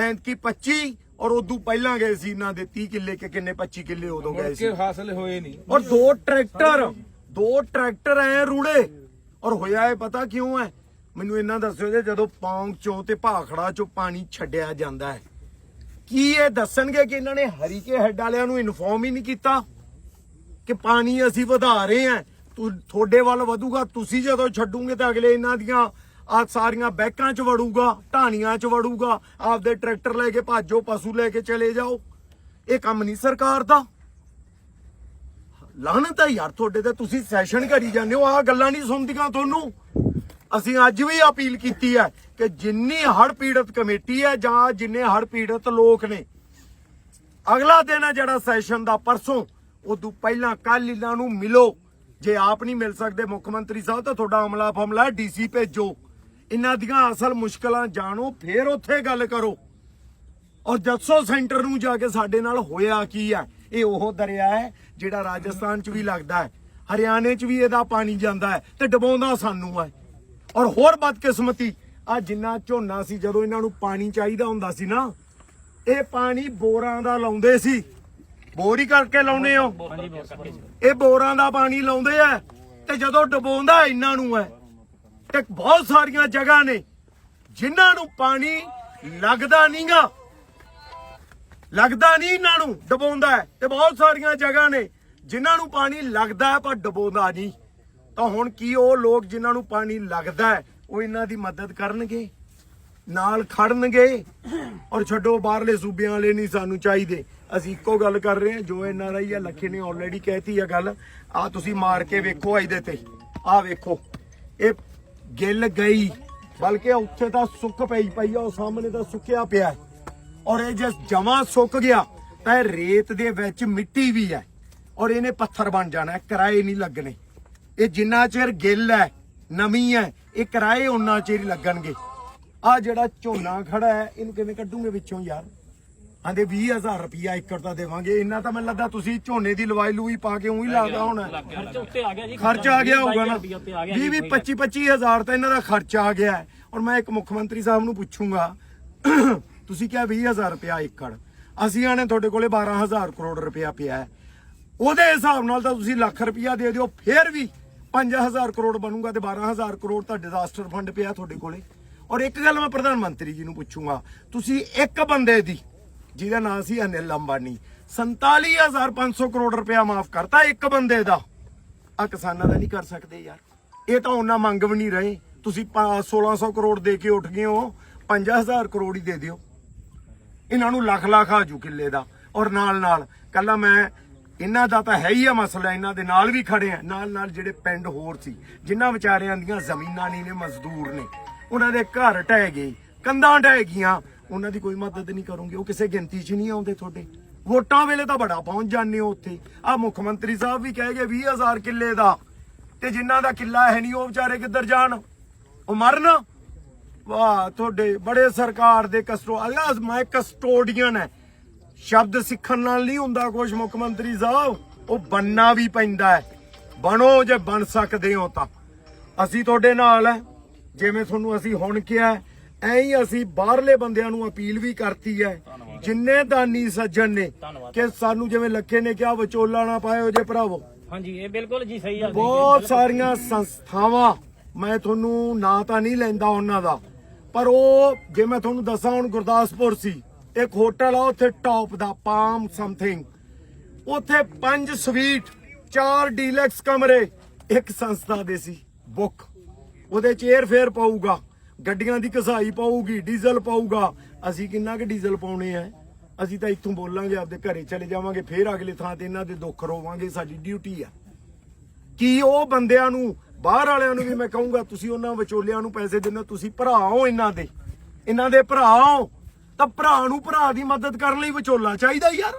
ਐਂਤਕੀ 25 ਔਰ ਉਦੋਂ ਪਹਿਲਾਂ ਗਏ ਸੀ ਇਹਨਾਂ ਦੇ 30 ਕਿੱਲੇ ਕਿ ਕਿੰਨੇ 25 ਕਿੱਲੇ ਉਦੋਂ ਗਏ ਕੇ ਸੀ ਹਾਸਲ ਹੋਏ ਨਹੀਂ। ਔਰ ਦੋ ਟਰੈਕਟਰ ਦੋ ਟਰੈਕਟਰ ਐ ਰੂੜੇ ਔਰ ਹੋਇਆ ਇਹ ਪਤਾ ਕਿਉਂ ਹੈ ਮੈਨੂੰ ਇਹਨਾਂ ਦੱਸਿਓ ਜੇ ਜਦੋਂ ਪੌਂਗ ਚੋਂ ਤੇ ਭਾਖੜਾ ਚੋਂ ਪਾਣੀ ਛੱਡਿਆ ਜਾਂਦਾ ਹੈ। ਕੀ ਇਹ ਦੱਸਣਗੇ ਕਿ ਇਹਨਾਂ ਨੇ ਹਰੀਕੇ ਹੈੱਡ ਵਾਲਿਆਂ ਨੂੰ ਇਨਫੋਰਮ ਹੀ ਨਹੀਂ ਕੀਤਾ ਕਿ ਪਾਣੀ ਅਸੀਂ ਵਧਾ ਰਹੇ ਹਾਂ? ਤੁਹਾਡੇ ਵੱਲ ਵਧੂਗਾ, ਤੁਸੀਂ ਜਦੋਂ ਛੱਡੋਗੇ ਤਾਂ ਅਗਲੇ ਇਹਨਾਂ ਦੀਆਂ, ਆ ਸਾਰੀਆਂ ਬੈਕਾਂ 'ਚ ਵੜੂਗਾ, ਢਾਣੀਆਂ 'ਚ ਵੜੂਗਾ, ਆਪਦੇ ਟਰੈਕਟਰ ਲੈ ਕੇ ਭਾਜੋ, ਪਸ਼ੂ ਲੈ ਕੇ ਚਲੇ ਜਾਓ। ਇਹ ਕੰਮ ਨਹੀਂ ਸਰਕਾਰ ਦਾ। ਲਾਹਨਤ ਹੈ ਯਾਰ ਤੁਹਾਡੇ ਤੇ, ਤੁਸੀਂ ਸੈਸ਼ਨ ਕਰੀ ਜਾਂਦੇ ਹੋ ਆ ਗੱਲਾਂ ਨਹੀਂ ਸੁਣਦੀਆਂ ਤੁਹਾਨੂੰ। ਅਸੀਂ ਅੱਜ ਵੀ ਅਪੀਲ ਕੀਤੀ ਹੈ ਕਿ ਜਿੰਨੀ ਹੜ ਪੀੜਤ ਕਮੇਟੀ ਹੈ ਜਾਂ ਜਿੰਨੇ ਹੜ ਪੀੜਤ ਲੋਕ ਨੇ, ਅਗਲਾ ਦਿਨ ਹੈ ਜਿਹੜਾ ਸੈਸ਼ਨ ਦਾ ਪਰਸੋਂ, ਉਦੋਂ ਪਹਿਲਾਂ ਕੱਲ ਇਹਨਾਂ ਨੂੰ ਮਿਲੋ। ਜੇ ਆਪ ਨਹੀਂ ਮਿਲ ਸਕਦੇ ਮੁੱਖ ਮੰਤਰੀ ਸਾਹਿਬ ਤਾਂ ਤੁਹਾਡਾ ਅਮਲਾ ਫਮਲਾ ਡੀਸੀ ਭੇਜੋ। ਇਹਨਾਂ ਦੀਆਂ ਅਸਲ ਮੁਸ਼ਕਲਾਂ ਜਾਣੋ, ਫੇਰ ਉੱਥੇ ਗੱਲ ਕਰੋ। ਔਰ ਜੱਸੋ ਸੈਂਟਰ ਨੂੰ ਜਾ ਕੇ ਸਾਡੇ ਨਾਲ ਹੋਇਆ ਕੀ ਹੈ? ਇਹ ਉਹ ਦਰਿਆ ਹੈ ਜਿਹੜਾ ਰਾਜਸਥਾਨ 'ਚ ਵੀ ਲੱਗਦਾ ਹੈ। ਹਰਿਆਣੇ 'ਚ ਵੀ ਇਹਦਾ ਪਾਣੀ ਜਾਂਦਾ ਹੈ ਤੇ ਡਬੋਂਦਾ ਸਾਨੂੰ ਹੈ। ਔਰ ਹੋਰ ਬਦਕਿਸਮਤੀ, ਆ ਜਿੰਨਾ ਝੋਨਾ ਸੀ, ਜਦੋਂ ਇਹਨਾਂ ਨੂੰ ਪਾਣੀ ਚਾਹੀਦਾ ਹੁੰਦਾ ਸੀ ਨਾ, ਇਹ ਪਾਣੀ ਬੋਰਾਂ ਦਾ ਲਾਉਂਦੇ ਸੀ। ਬੋਰੀ ਕਰਕੇ ਲਾਉਨੇ ਹੋ। ਇਹ ਬੋਰਾਂ ਦਾ ਪਾਣੀ ਲਾਉਂਦੇ ਆ, ਤੇ ਜਦੋਂ ਡਬੋਂਦਾ ਇਹਨਾਂ ਨੂੰ ਹੈ, ਤੇ ਬਹੁਤ ਸਾਰੀਆਂ ਜਗ੍ਹਾ ਨੇ, ਜਿਨ੍ਹਾਂ ਨੂੰ ਪਾਣੀ ਲੱਗਦਾ ਨਹੀਂਗਾ ਲੱਗਦਾ ਨਹੀਂ ਇਹਨਾਂ ਨੂੰ, ਡਬੋਂਦਾ ਤੇ ਬਹੁਤ ਸਾਰੀਆਂ ਜਗ੍ਹਾ ਨੇ, ਜਿਨ੍ਹਾਂ ਨੂੰ ਪਾਣੀ ਲੱਗਦਾ ਪਰ ਡਬੋਂਦਾ ਨਹੀਂ। ਤਾਂ ਹੁਣ ਕੀ ਉਹ ਲੋਕ ਜਿਨ੍ਹਾਂ ਨੂੰ ਪਾਣੀ ਲੱਗਦਾ ਹੈ, ਉਹ ਇਹਨਾਂ ਦੀ ਮਦਦ ਕਰਨਗੇ? ਨਾਲ ਖੜਨਗੇ? ਔਰ ਛੱਡੋ, ਬਾਹਰਲੇ ਸੂਬਿਆਂ ਵਾਲੇ ਨਹੀਂ ਸਾਨੂੰ ਚਾਹੀਦੇ। ਅਸੀਂ ਇੱਕੋ ਗੱਲ ਕਰ ਰਹੇ ਹਾਂ, ਜੋ ਐਨ ਆਰ ਆਈ ਆ, ਲੱਖੇ ਨੇ ਆਲਰੇਡੀ ਕਹਿਤੀ ਆ ਗੱਲ। ਆ ਤੁਸੀਂ ਮਾਰ ਕੇ ਵੇਖੋ ਇਹਦੇ ਤੇ। ਆ ਵੇਖੋ। ਇਹ ਗਿੱਲ ਗਈ। ਬਲਕਿ ਉੱਥੇ ਤਾਂ ਸੁੱਕ ਪਈ ਪਈ ਆ, ਉਹ ਸਾਹਮਣੇ ਤਾਂ ਸੁੱਕਿਆ ਪਿਆ ਔਰ ਇਹ ਜੇ ਜਮਾ ਸੁੱਕ ਗਿਆ, ਤਾਂ ਇਹ ਰੇਤ ਦੇ ਵਿੱਚ ਮਿੱਟੀ ਵੀ ਹੈ। ਔਰ ਇਹਨੇ ਪੱਥਰ ਬਣ ਜਾਣਾ ਕਿਰਾਏ ਨਹੀਂ ਲੱਗਣੇ। ਇਹ ਜਿੰਨਾ ਚਿਰ ਗਿੱਲ ਹੈ ਨਵੀਂ ਹੈ ਇਹ ਕਿਰਾਏ ਉਹਨਾਂ ਚਿਰ ਲੱਗਣਗੇ। ਆ ਜਿਹੜਾ ਝੋਨਾ ਖੜਾ ਹੈ ਇਹਨੂੰ ਕਿਵੇਂ ਕੱਢੂਗੇ ਵਿੱਚੋਂ ਯਾਰ? ਆਂਦੇ 20000 ਰੁਪਿਆ ਏਕੜ ਦਾ ਦੇਵਾਂਗੇ। ਇੰਨਾ ਤਾਂ ਮੈਨੂੰ ਲੱਗਦਾ ਤੁਸੀਂ ਝੋਨੇ ਦੀ ਲਵਾਈ ਲੂਈ ਪਾ ਕੇ ਉਹੀ ਲਾਦਾ ਹੋਣਾ। ਖਰਚ ਉੱਤੇ ਆ ਗਿਆ ਜੀ। ਖਰਚ ਆ ਗਿਆ ਹੋਊਗਾ ਨਾ। ਰੁਪਈਆ ਉੱਤੇ ਆ ਗਿਆ 20 20 25 25000 ਤਾਂ ਇਹਨਾਂ ਦਾ ਖਰਚ ਆ ਗਿਆ ਔਰ ਮੈਂ ਇੱਕ ਮੁੱਖ ਮੰਤਰੀ ਸਾਹਿਬ ਨੂੰ ਪੁੱਛੂੰਗਾ ਤੁਸੀਂ ਕਿਹਾ 20000 ਰੁਪਿਆ ਏਕੜ। ਅਸੀਂ ਆਣੇ ਤੁਹਾਡੇ ਕੋਲੇ 12000 ਕਰੋੜ ਰੁਪਿਆ ਪਿਆ ਉਹਦੇ ਹਿਸਾਬ ਨਾਲ ਤਾਂ ਤੁਸੀਂ ਲੱਖ ਰੁਪਿਆ ਦੇ ਦਿਓ ਫਿਰ ਵੀ 5000 ਕਰੋੜ ਬਣੂਗਾ ਤੇ 12000 ਕਰੋੜ ਤਾਂ ਡਿਜ਼ਾਸਟਰ ਫੰਡ ਪਿਆ ਤੁਹਾਡੇ ਕੋਲੇ। ਔਰ ਇੱਕ ਗੱਲ ਮੈਂ ਪ੍ਰਧਾਨ ਮੰਤਰੀ ਜੀ ਨੂੰ ਪੁੱਛੂੰਗਾ, ਤੁਸੀਂ ਇੱਕ ਬੰਦੇ ਦੀ, ਜਿਹਦਾ ਨਾਂ ਸੀ ਅਨਿਲ ਅੰਬਾਨੀ 47500 ਕਰੋੜ ਰੁਪਇਆ ਮਾਫ ਕਰਤਾ ਇੱਕ ਬੰਦੇ ਦਾ। ਆ ਕਿਸਾਨਾਂ ਦਾ ਨਹੀਂ ਕਰ ਸਕਦੇ ਯਾਰ। ਇਹ ਤਾਂ ਉਹਨਾਂ ਮੰਗ ਵੀ ਨਹੀਂ ਰਹੇ। ਤੁਸੀਂ ਪਾ- 1600 ਕਰੋੜ ਦੇ ਕੇ ਉੱਠ ਗਏ ਹੋ 5000 ਕਰੋੜ ਹੀ ਦੇ ਦਿਓ। ਇਹਨਾਂ ਨੂੰ ਲੱਖ ਲੱਖ ਆਜੂ ਕਿੱਲੇ ਦਾ। ਔਰ ਨਾਲ ਨਾਲ ਕੱਲਾ ਮੈਂ ਇਹਨਾਂ ਦਾ ਤਾਂ ਹੈ ਹੀ ਆ ਮਸਲਾ, ਇਹਨਾਂ ਦੇ ਨਾਲ ਵੀ ਖੜੇ ਆ। ਨਾਲ ਨਾਲ ਜਿਹੜੇ ਪਿੰਡ ਹੋਰ ਸੀ, ਜਿਨ੍ਹਾਂ ਵਿਚਾਰਿਆਂ ਦੀਆਂ ਜ਼ਮੀਨਾਂ ਨਹੀਂ ਨੇ, ਮਜ਼ਦੂਰ ਨੇ, ਉਹਨਾਂ ਦੇ ਘਰ ਢਹਿ ਗਏ, ਕੰਧਾਂ ਢਹਿ ਗਈਆਂ। ਉਹਨਾਂ ਦੀ ਕੋਈ ਮਦਦ ਨਹੀਂ ਕਰੋਗੇ, ਉਹ ਕਿਸੇ ਗਿਣਤੀ 'ਚ ਨਹੀਂ ਆਉਂਦੇ ਤੁਹਾਡੇ। ਵੋਟਾਂ ਵੇਲੇ ਤਾਂ ਬੜਾ ਪਹੁੰਚ ਜਾਂਦੇ ਹੋ ਉੱਥੇ। ਆ ਮੁੱਖ ਮੰਤਰੀ ਸਾਹਿਬ ਵੀ ਕਹਿ ਗਏ 20000 ਕਿੱਲੇ ਦਾ, ਤੇ ਜਿਨ੍ਹਾਂ ਦਾ ਕਿੱਲਾ ਹੈ ਨਹੀਂ, ਉਹ ਵਿਚਾਰੇ ਕਿੱਧਰ ਜਾਣ? ਉਹ ਮਰਨ? ਵਾਹ, ਤੁਹਾਡੇ ਬੜੇ ਸਰਕਾਰ ਦੇ ਕਸਟੋ ਅੱਲਾ ਮੈਂ ਕਸਟੋਡੀਅਨ ਹੈ। ਸ਼ਬਦ ਸਿੱਖਣ ਨਾਲ ਨਹੀਂ ਹੁੰਦਾ ਕੁਝ ਮੁੱਖ ਮੰਤਰੀ ਸਾਹਿਬ। ਉਹ ਬੰਨਾ ਵੀ ਪੈਂਦਾ ਹੈ। ਬਣੋ ਜੇ ਬਣ ਸਕਦੇ ਹੋ ਤਾਂ। ਅਸੀਂ ਤੁਹਾਡੇ ਨਾਲ ਹੈ। ਜਿਵੇਂ ਤੁਹਾਨੂੰ ਅਸੀਂ ਹੁਣ ਕਿਹਾ ਐਂ ਹੀ ਅਸੀਂ ਬਾਹਰਲੇ ਬੰਦਿਆਂ ਨੂੰ ਅਪੀਲ ਵੀ ਕਰਤੀ ਹੈ। ਜਿੰਨੇ ਦਾਨੀ ਸੱਜਣ ਨੇ ਕਿ ਸਾਨੂੰ ਜਿਵੇਂ ਲੱਖੇ ਨੇ ਕਿਹਾ ਵਿਚੋਲਾ ਨਾ ਪਾਇਓ ਜੇ ਭਰਾਵੋ। ਹਾਂਜੀ ਇਹ ਬਿਲਕੁਲ ਜੀ ਸਹੀ ਆ ਬਹੁਤ ਸਾਰੀਆਂ ਸੰਸਥਾਵਾਂ ਮੈਂ ਤੁਹਾਨੂੰ ਨਾਂ ਤਾਂ ਨਹੀਂ ਲੈਂਦਾ ਉਹਨਾਂ ਦਾ ਪਰ ਉਹ ਜੇ ਮੈਂ ਤੁਹਾਨੂੰ ਦੱਸਾਂ ਹੁਣ ਗੁਰਦਾਸਪੁਰ ਸੀ। ਇੱਕ ਹੋਟਲ ਆ ਉੱਥੇ ਟੌਪ ਦਾ ਪਾਮ ਸਮਥਿੰਗ ਉੱਥੇ ਪੰਜ ਸਵੀਟ ਚਾਰ ਡੀਲੈਕਸ ਕਮਰੇ ਇੱਕ ਸੰਸਥਾ ਦੇ ਸੀ ਬੁੱਕ ਉਹਦੇ ਚ 에ਅਰ ਫੇਅਰ ਪਾਊਗਾ ਗੱਡੀਆਂ ਦੀ ਕਸਾਈ ਪਾਊਗੀ ਡੀਜ਼ਲ ਪਾਊਗਾ। ਅਸੀਂ ਕਿੰਨਾ ਕੁ ਡੀਜ਼ਲ ਪਾਉਣੇ ਆ? ਅਸੀਂ ਤਾਂ ਇੱਥੋਂ ਬੋਲਾਂਗੇ ਆਪਦੇ ਘਰੇ ਚਲੇ ਜਾਵਾਂਗੇ ਫੇਰ ਅਗਲੇ ਥਾਂ ਤੇ ਇਹਨਾਂ ਦੇ ਦੁੱਖ ਰੋਵਾਂਗੇ ਸਾਡੀ ਡਿਊਟੀ ਆ। ਕੀ ਉਹ ਬੰਦਿਆਂ ਨੂੰ ਬਾਹਰ ਵਾਲਿਆਂ ਨੂੰ ਵੀ ਮੈਂ ਕਹੂੰਗਾ ਤੁਸੀਂ ਉਹਨਾਂ ਵਿਚੋਲਿਆਂ ਨੂੰ ਪੈਸੇ ਦਿੰਦੇ ਹੋ, ਤੁਸੀਂ ਭਰਾ ਹੋ ਇਹਨਾਂ ਦੇ। ਇਹਨਾਂ ਦੇ ਭਰਾ ਹੋ। ਤਾਂ ਭਰਾ ਨੂੰ ਭਰਾ ਦੀ ਮਦਦ ਕਰਨ ਲਈ ਵਿਚੋਲਾ ਚਾਹੀਦਾ ਯਾਰ।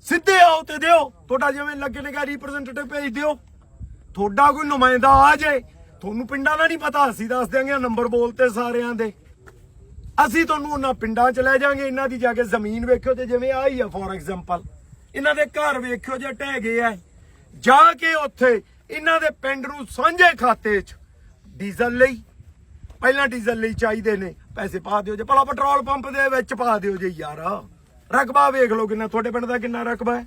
ਸਿੱਧੇ ਆਓ ਤੇ ਦਿਓ। ਤੁਹਾਡਾ ਜਿਵੇਂ ਲੱਗੇ ਨੇ ਕਾ ਰਿਪਰੈਜ਼ੈਂਟੇਟਿਵ ਭੇਜ ਦਿਓ। ਤੁਹਾਡਾ ਕੋਈ ਨੁਮਾਇੰਦਾ ਆ ਜਾਏ ਤੁਹਾਨੂੰ ਪਿੰਡਾਂ ਦਾ ਨਹੀਂ ਪਤਾ, ਅਸੀਂ ਦੱਸ ਦਿਆਂਗੇ ਨੰਬਰ ਬੋਲਤੇ ਸਾਰਿਆਂ ਦੇ। ਅਸੀਂ ਤੁਹਾਨੂੰ ਉਹਨਾਂ ਪਿੰਡਾਂ ਚ ਲੈ ਜਾਾਂਗੇ, ਇਹਨਾਂ ਦੀ ਜਾ ਕੇ ਜ਼ਮੀਨ ਵੇਖਿਓ ਤੇ ਜਿਵੇਂ ਆਈ ਆ ਫੋਰ ਐਗਜ਼ਾਮਪਲ ਇਹਨਾਂ ਦੇ ਘਰ ਵੇਖਿਓ ਜੇ ਢਹਿ ਗਏ ਆ। ਜਾ ਕੇ ਉੱਥੇ ਇਹਨਾਂ ਦੇ ਪਿੰਡ ਨੂੰ ਸਾਂਝੇ ਖਾਤੇ 'ਚ ਡੀਜ਼ਲ ਲਈ। ਪਹਿਲਾਂ ਡੀਜ਼ਲ ਲਈ ਚਾਹੀਦੇ ਨੇ। ਪੈਸੇ ਪਾ ਦਿਓ ਜੇ। ਭਲਾ ਪੈਟਰੋਲ ਪੰਪ ਦੇ ਵਿੱਚ ਪਾ ਦਿਓ ਜੇ ਯਾਰ। ਰਕਬਾ ਵੇਖ ਲਓ ਕਿੰਨਾ ਤੁਹਾਡੇ ਪਿੰਡ ਦਾ ਕਿੰਨਾ ਰਕਬਾ ਹੈ?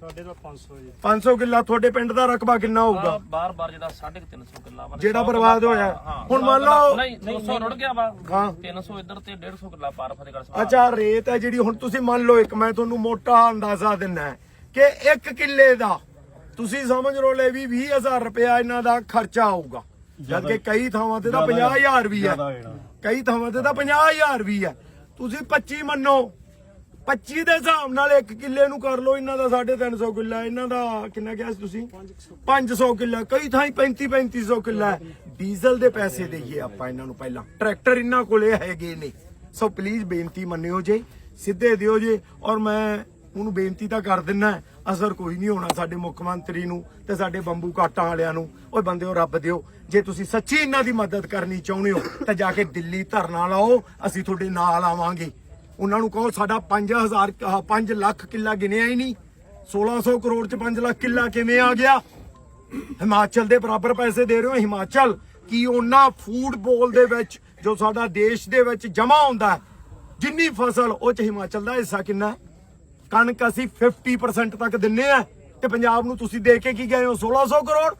ਸਾਡੇ ਦਾ 500 ਜੀ। 500 ਕਿੱਲਾ ਤੁਹਾਡੇ ਪਿੰਡ ਦਾ ਰਕਬਾ ਕਿੰਨਾ ਹੋਊਗਾ? ਬਾਰ ਬਾਰ ਜਿਹੜਾ 350 ਕਿੱਲਾ ਵਾ ਜਿਹੜਾ ਬਰਬਾਦ ਹੋਇਆ। ਹੁਣ ਮੰਨ ਲਓ ਨਹੀਂ 200 ਰੁੜ ਗਿਆ ਵਾ। ਹਾਂ। 300 ਇੱਧਰ ਤੇ 150 ਕਿੱਲਾ ਪਾਰ ਫਤਿਹਗੜ੍ਹ ਸਾਹਿਬ। ਅੱਛਾ ਰੇਤ ਹੈ ਜਿਹੜੀ ਹੁਣ ਤੁਸੀਂ ਮੰਨ ਲਓ ਇੱਕ ਮੈਂ ਤੁਹਾਨੂੰ ਮੋਟਾ ਅੰਦਾਜ਼ਾ ਦਿੰਨਾ ਕਿ ਇੱਕ ਕਿੱਲੇ ਦਾ ਤੁਸੀਂ ਸਮਝ ਲਓ ਲੈ ਵੀ 20000 ਰੁਪਇਆ ਇਹਨਾਂ ਦਾ ਖਰਚਾ ਆਊਗਾ ਜਦ ਕਿ ਕਈ ਥਾਵਾਂ ਤੇ ਤਾਂ 50000 ਵੀ ਹੈ। ਕਈ ਥਾਵਾਂ ਤੇ ਤਾਂ 50000 ਵੀ ਹੈ ਤੁਸੀਂ 25 ਮੰਨੋ। 25 ਦੇ ਹਿਸਾਬ ਨਾਲ ਇੱਕ ਕਿੱਲੇ ਨੂੰ ਕਰ ਲਓ, ਇਹਨਾਂ ਦਾ 350 ਕਿੱਲਾ, ਇਹਨਾਂ ਦਾ ਕਿੰਨਾ ਕਿਹਾ ਸੀ ਤੁਸੀਂ? 500 ਕਿੱਲਾ, ਕਈ ਥਾਈਂ 35 3500 ਕਿੱਲਾ ਡੀਜ਼ਲ ਦੇ ਪੈਸੇ ਦੇਈਏ ਆਪਾਂ ਇਹਨਾਂ ਨੂੰ ਪਹਿਲਾਂ। ਟਰੈਕਟਰ ਇਹਨਾਂ ਕੋਲੇ ਹੈਗੇ ਨੇ। ਸੋ ਪਲੀਜ਼ ਬੇਨਤੀ ਮੰਨਿਓ ਜੇ, ਸਿੱਧੇ ਦਿਓ ਜੇ। ਔਰ ਮੈਂ ਉਹਨੂੰ ਬੇਨਤੀ ਤਾਂ ਕਰ ਦਿੰਨਾ ਅਸਰ ਕੋਈ ਨਹੀਂ ਹੋਣਾ ਸਾਡੇ ਮੁੱਖ ਮੰਤਰੀ ਨੂੰ ਤੇ ਸਾਡੇ ਬੰਬੂ ਕਾਟਾਂ ਵਾਲਿਆਂ ਨੂੰ। ਓਏ ਬੰਦਿਓ ਰੱਬ ਦਿਓ, ਜੇ ਤੁਸੀਂ ਸੱਚੀ ਇਹਨਾਂ ਦੀ ਮਦਦ ਕਰਨੀ ਚਾਹੁੰਦੇ ਹੋ, ਤਾਂ ਜਾ ਕੇ ਦਿੱਲੀ ਧਰਨਾ ਲਾਓ, ਅਸੀਂ ਤੁਹਾਡੇ ਨਾਲ ਆਵਾਂਗੇ। ਉਹਨਾਂ ਨੂੰ ਕਹੋ, ਸਾਡਾ 5000 ਆਹ 5 ਲੱਖ ਕਿੱਲਾ ਗਿਣਿਆ ਹੀ ਨਹੀਂ। 1600 ਕਰੋੜ ਚ 5 ਲੱਖ ਕਿੱਲਾ ਕਿਵੇਂ ਆ ਗਿਆ? ਹਿਮਾਚਲ ਦੇ ਬਰਾਬਰ ਪੈਸੇ ਦੇ ਰਹੇ ਹੋ, ਹਿਮਾਚਲ, ਕੀ ਉਹਨਾਂ ਫੂਡ ਬੋਲ ਦੇ ਵਿੱਚ, ਜੋ ਸਾਡਾ ਦੇਸ਼ ਦੇ ਵਿੱਚ ਜਮਾ ਹੁੰਦਾ ਜਿੰਨੀ ਫਸਲ, ਉਹ ਚ ਹਿਮਾਚਲ ਦਾ ਹਿੱਸਾ ਕਿੰਨਾ ਕਣਕ ਅਸੀਂ 50% ਤੱਕ ਦਿੰਨੇ ਆ। ਤੇ ਪੰਜਾਬ ਨੂੰ ਤੁਸੀਂ ਦੇ ਕੇ ਕੀ ਗਏ ਹੋ? 1600 ਕਰੋੜ।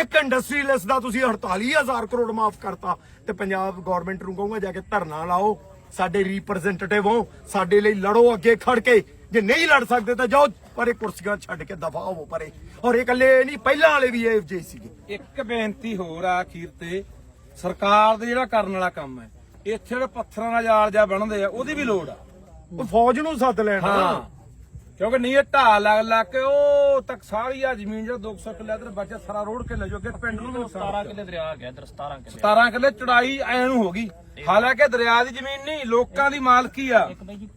ਇੱਕ ਇੰਡਸਟਰੀਅਲਿਸਟ ਦਾ ਤੁਸੀਂ 48000 ਕਰੋੜ ਮਾਫ ਕਰਤਾ। ਤੇ ਪੰਜਾਬ ਗਵਰਨਮੈਂਟ ਨੂੰ ਕਹੂੰਗਾ, ਜਾ ਕੇ ਧਰਨਾ ਲਾਓ। ਸਾਡੇ ਰਿਪਰੈਜ਼ੈਂਟੇਟਿਵ ਹੋ, ਸਾਡੇ ਲਈ ਲੜੋ ਅੱਗੇ ਖੜ ਕੇ। ਜੇ ਨਹੀਂ ਲੜ ਸਕਦੇ ਤਾਂ ਜਾਓ, ਪਰੇ ਕੁਰਸੀਆਂ ਛੱਡ ਕੇ ਦਫਾ ਹੋਵੋ ਪਰੇ। ਔਰ ਇਹ ਇਕੱਲੇ ਨਹੀਂ, ਪਹਿਲਾਂ ਵਾਲੇ ਵੀ ਇਹ ਜੇ ਸੀਗੇ। ਇੱਕ ਬੇਨਤੀ ਹੋਰ ਆ, ਅਖੀਰ ਤੇ। ਸਰਕਾਰ ਦੇ ਜਿਹੜਾ ਕਰਨ ਵਾਲਾ ਕੰਮ ਹੈ, ਇੱਥੇ ਜਿਹੜੇ ਪੱਥਰਾਂ ਦਾ ਜਾਲ ਜਾ ਬਣਦੇ ਆ, ਉਹਦੀ ਵੀ ਲੋੜ ਆ। ਉਹ ਫੌਜ ਨੂੰ ਸੱਦ ਲੈਣ। ਹਾਂ। ਕਿਉਂਕਿ ਨਹੀਂ ਇਹ ਢਾਹ ਲੱਗ ਲੱਗ ਕੇ ਉਹ ਤੱਕ ਸਾਰੀ ਆ ਜ਼ਮੀਨ ਜਿਹੜਾ 200 ਕਿੱਲੇ ਇਧਰ ਬਚੇ ਸਾਰਾ ਰੋੜ ਕੇ ਲੈ ਜੋ ਅੱਗੇ ਪਿੰਡ ਨੂੰ ਵੀ ਨੁਕਸਾਨ 17 ਕਿੱਲੇ ਦਰਿਆ ਆ ਗਿਆ ਇਧਰ 17 ਕਿੱਲੇ। 17 ਕਿੱਲੇ ਚੜਾਈ ਐ ਨੂੰ ਹੋ ਗਈ। ਹਾਲਾਂਕਿ ਦਰਿਆ ਦੀ ਜ਼ਮੀਨ ਨਹੀਂ ਲੋਕਾਂ ਦੀ ਮਾਲਕੀ ਆ। ਇੱਕ ਬਾਈ ਜੀ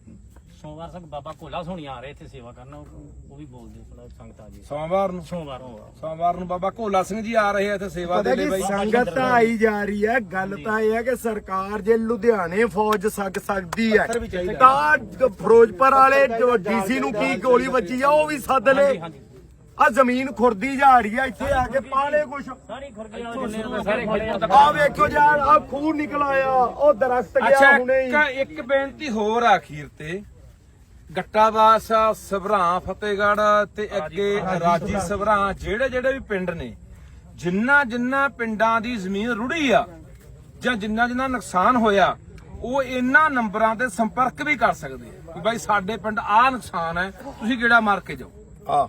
ਸੋਮਵਾਰ ਤੱਕ ਬਾਬਾ ਕੋਲਾ ਸੋਣੀ ਆ ਰਹੇ ਇੱਥੇ ਸੇਵਾ ਕਰਨ ਉਹ ਉਹ ਵੀ ਬੋਲਦੇ ਥੋੜਾ ਸੰਗਤ ਆ ਜੀ ਸੋਮਵਾਰ ਨੂੰ? ਸੋਮਵਾਰ ਹੋਗਾ ਸੋਮਵਾਰ ਨੂੰ ਬਾਬਾ ਭੋਲਾ ਸਿੰਘ ਜੀ ਆ ਰਹੇ ਆ ਇੱਥੇ ਸੇਵਾ ਪਤਾ ਦੇ ਲਈ ਕੀ ਬਾਈ। ਸੰਗਤ ਤਾਂ ਆਈ ਜਾ ਰਹੀ ਹੈ ਗੱਲ ਤਾਂ ਇਹ ਹੈ ਕਿ ਸਰਕਾਰ ਜੇ ਲੁਧਿਆਣੇ ਫੌਜ ਸਕ ਸਕਦੀ ਹੈ ਤਾਂ ਫਿਰੋਜ਼ਪੁਰ ਵਾਲੇ ਡੀਸੀ ਨੂੰ ਕੀ ਗੋਲੀ ਵੱਜੀ ਆ ਉਹ ਵੀ ਸੱਦ ਲੈ। ਆ ਜ਼ਮੀਨ ਖੁਰਦੀ ਜਾ ਰਹੀ ਹੈ ਇੱਥੇ ਆ ਕੇ ਪਾਲੇ ਕੁਛ। ਸਾਰੀ ਖੁਰਗੇ ਵਾਲੇ ਜਿੰਨੇ ਨੇ ਸਾਰੇ ਖੜੇ ਆ। ਆ ਵੇਖੋ ਯਾਰ ਆ ਖੂਨ ਨਿਕਲ ਆਇਆ ਉਹ ਦਰਖਤ ਅੱਛਾ ਗਿਆ ਹੁਣੇ ਹੀ। ਇੱਕ ਇੱਕ ਬੇਨਤੀ ਹੋਰ ਆ ਅਖੀਰ ਤੇ। ਗੱਟਾਵਾਸ ਸਭਰਾਂ ਫਤਿਹਗੜ੍ਹ ਤੇ ਅੱਗੇ ਰਾਜੀ ਸਭਰਾਂ ਜਿਹੜੇ ਜਿਹੜੇ ਵੀ ਪਿੰਡ ਨੇ ਜਿੰਨਾ ਜਿੰਨਾ ਪਿੰਡਾਂ ਦੀ ਜ਼ਮੀਨ ਰੁੜੀ ਆ ਜਾਂ ਜਿੰਨਾ ਜਿੰਨਾ ਨੁਕਸਾਨ ਹੋਇਆ ਉਹ ਇਹਨਾਂ ਨੰਬਰਾਂ ਤੇ ਸੰਪਰਕ ਵੀ ਕਰ ਸਕਦੇ ਆ ਵੀ ਬਾਈ ਸਾਡੇ ਪਿੰਡ ਆਹ ਨੁਕਸਾਨ ਹੈ ਤੁਸੀਂ ਗੇੜਾ ਮਾਰ ਕੇ ਜਾਓ। ਆ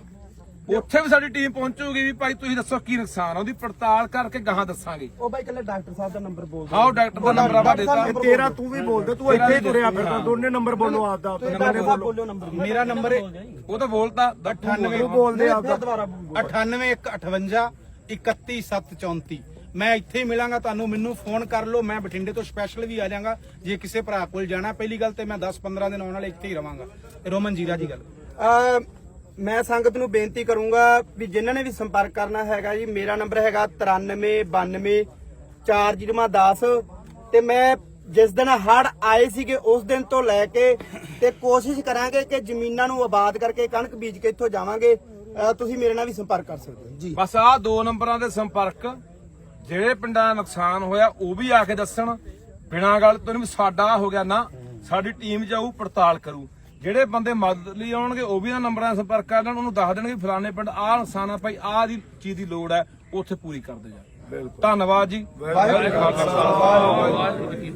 ਉੱਥੇ ਵੀ ਸਾਡੀ ਟੀਮ ਪਹੁੰਚੂਗੀ ਵੀ ਭਾਈ ਤੁਸੀਂ ਦੱਸੋ ਕੀ ਨੁਕਸਾਨ ਆ ਉਹਦੀ ਪੜਤਾਲ ਕਰਕੇ ਗਾਹਾਂ ਦੱਸਾਂਗੇ। ਉਹ ਬਾਈ ਕੱਲੇ ਡਾਕਟਰ ਸਾਹਿਬ ਦਾ ਨੰਬਰ ਬੋਲ ਆਓ ਡਾਕਟਰ ਦਾ ਨੰਬਰ ਆਪਾਂ ਦਿੱਤਾ ਇਹ ਤੇਰਾ ਤੂੰ ਵੀ ਬੋਲਦਾ ਤੂੰ ਇੱਥੇ ਹੀ ਤੁਰਿਆ ਫਿਰਦਾ ਦੋਨੇ ਨੰਬਰ ਬੋਲੋ ਆਪਦਾ ਨੰਬਰ ਬੋਲੋ। ਬੋਲੋ ਨੰਬਰ ਮੇਰਾ ਨੰਬਰ ਉਹ ਤਾਂ ਬੋਲਤਾ ਦੱਠੂ ਬੋਲ ਤੂੰ ਬੋਲਦੇ ਆਪਦਾ। ਦੁਬਾਰਾ 98158 31734 ਮੈਂ ਇੱਥੇ ਹੀ ਮਿਲਾਂਗਾ ਤੁਹਾਨੂੰ ਮੈਨੂੰ ਫੋਨ ਕਰ ਲਓ ਮੈਂ ਬਠਿੰਡੇ ਤੋਂ ਸਪੈਸ਼ਲ ਵੀ ਆ ਜਾਵਾਂਗਾ। ਜੇ ਕਿਸੇ ਭਰਾ ਕੋਲ ਜਾਣਾ ਪਹਿਲੀ ਗੱਲ ਤੇ ਮੈਂ 10-15 ਦਿਨ ਆਉਣ ਵਾਲੇ ਇੱਥੇ ਹੀ ਰਵਾਂਗਾ। ਰੋਮਨ ਜੀਰਾ ਜੀ ਗੱਲ। ਅਹ ਮੈਂ ਸੰਗਤ ਨੂੰ ਬੇਨਤੀ ਕਰੂੰਗਾ ਵੀ ਜਿਨ੍ਹਾਂ ਨੇ ਵੀ ਸੰਪਰਕ ਕਰਨਾ ਹੈਗਾ ਜੀ, ਮੇਰਾ ਨੰਬਰ ਹੈਗਾ 9392 4010 ਤੇ ਮੈਂ ਜਿਸ ਦਿਨ ਹੜ ਆਏ ਸੀਗੇ ਉਸ ਦਿਨ ਤੋਂ ਲੈ ਕੇ ਤੇ ਕੋਸ਼ਿਸ਼ ਕਰਾਂਗੇ ਕਿ ਜ਼ਮੀਨਾਂ ਨੂੰ ਆਬਾਦ ਕਰਕੇ ਕਣਕ ਬੀਜ ਕੇ ਇੱਥੋਂ ਜਾਵਾਂਗੇ। ਤੁਸੀਂ ਮੇਰੇ ਨਾਲ ਵੀ ਸੰਪਰਕ ਕਰ ਸਕਦੇ ਹੋ। ਜੀ। ਬਸ ਆਹ ਦੋ ਨੰਬਰਾਂ ਦੇ ਸੰਪਰਕ, ਜਿਹੜੇ ਪਿੰਡਾਂ ਦਾ ਨੁਕਸਾਨ ਹੋਇਆ ਉਹ ਵੀ ਆ ਕੇ ਦੱਸਣ। ਬਿਨਾਂ ਗੱਲ ਤੋਂ ਵੀ ਸਾਡਾ ਹੋ ਗਿਆ ਨਾ, ਸਾਡੀ ਟੀਮ ਜਾਊ, ਪੜਤਾਲ ਕਰੂ। ਜਿਹੜੇ ਬੰਦੇ ਮਦਦ ਲਈ ਆਉਣਗੇ ਉਹ ਵੀ ਇਹਨਾਂ ਨੰਬਰਾਂ ਨਾਲ ਸੰਪਰਕ ਕਰ ਲੈਣ ਉਹਨੂੰ ਦੱਸ ਦੇਣਗੇ ਫਲਾਣੇ ਪਿੰਡ ਆਹ ਨੁਕਸਾਨ ਆ ਭਾਈ ਆਹ ਦੀ ਚੀਜ਼ ਦੀ ਲੋੜ ਹੈ ਉੱਥੇ ਪੂਰੀ ਕਰਦੇ ਜਾ। ਧੰਨਵਾਦ ਜੀ। ਵਾਹਿਗੁਰੂ ਜੀ ਕਾ ਖਾਲਸਾ।